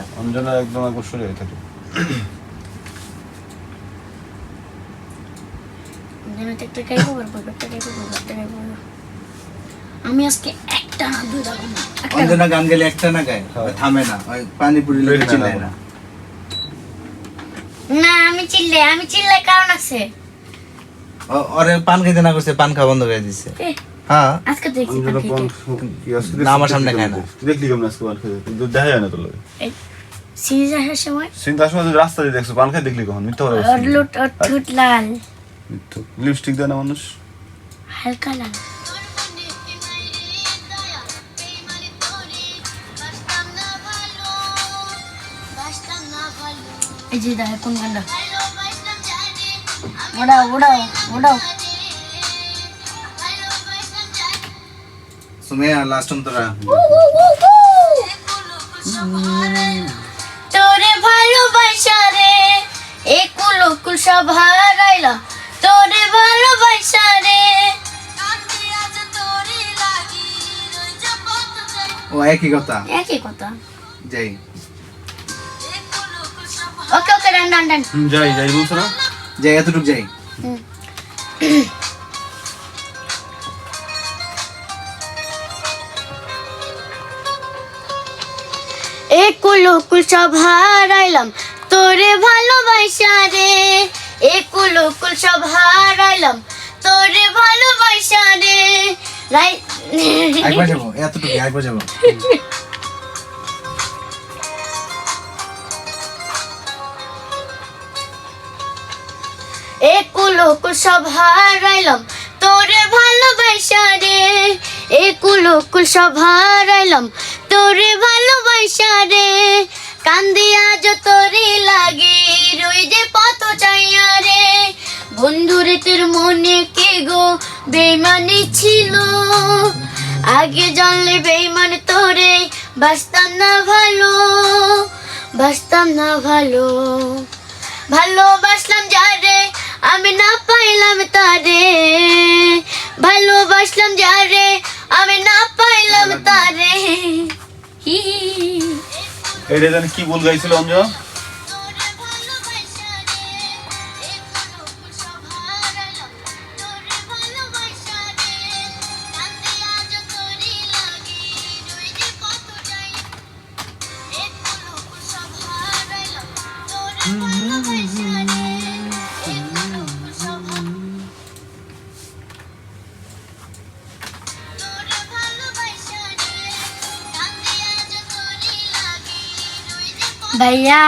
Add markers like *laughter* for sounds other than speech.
অঞ্জনা একদম হয়ে থাকে খাইবো আমি আজকে একটা না অঞ্জনা গান গেলে একটা না গায়? হ্যাঁ। থামে না ওই পানিপুরি লেগে না চিল্লায় না। না আমি চিল্লে আমি চিল্লে কারণ আছে। ওরে পান খেতে না করছে পান খাওয়া বন্ধ করে দিচ্ছে হ্যাঁ? আজকে দেখছি। না, আমার সামনে খায় না। দেখলি কেমন আজকে পান খেতে? কিন্তু দেখা যায় না তোর লাগে। এই, সিরিজ আসার সময়? রাস্তা দিয়ে দেখছ পান খাই দেখলি কখন? মিথ্যা লুট ওর ঠোঁট লাল। লিপস্টিক দেয় না মানুষ? হালকা লাল। এই যে দেখো কোন গানটা ওড়াও ওড়াও ওড়াও সুমেয়া লাস্ট অন্তরা তোরে। ভালোবাসা রে একুল উকুল সব হারাইলাম তোরে ভালোবাসা রে। ও একই কথা। একই কথা। যাই। ওকে ওকে ডান ডান ডান। যাই যাই বলছো না? যাই এতটুক যাই। একুল উকুল সব হারাইলাম তোরে ভালোবাসা রে। একুল উকুল সব হারাইলাম তোরে ভালোবাসা রে। রাই একবার যাব এতটুকু একবার যাব। *laughs* একুল উকুল সব হারাইলাম তোরে ভালোবাসা রে। একুল উকুল সব হারাইলাম তোরে ভালোবাসা রে। কান্দি আজ তোরে লাগে, রই যে পথ চাইয়া রে। বন্ধুরে তোর মনে কে গো বেমানি ছিল? আগে জানলে বেইমান তোরে বাসতাম না ভালো বাসতাম না ভালো। ভালোবাসলাম যারে আমি না পাইলাম তারে ভালোবাসলাম যারে আমি না পাইলাম তারে। হি হি হি। এটা জানি কি বল গাইছিল অঞ্জনা ভাইয়া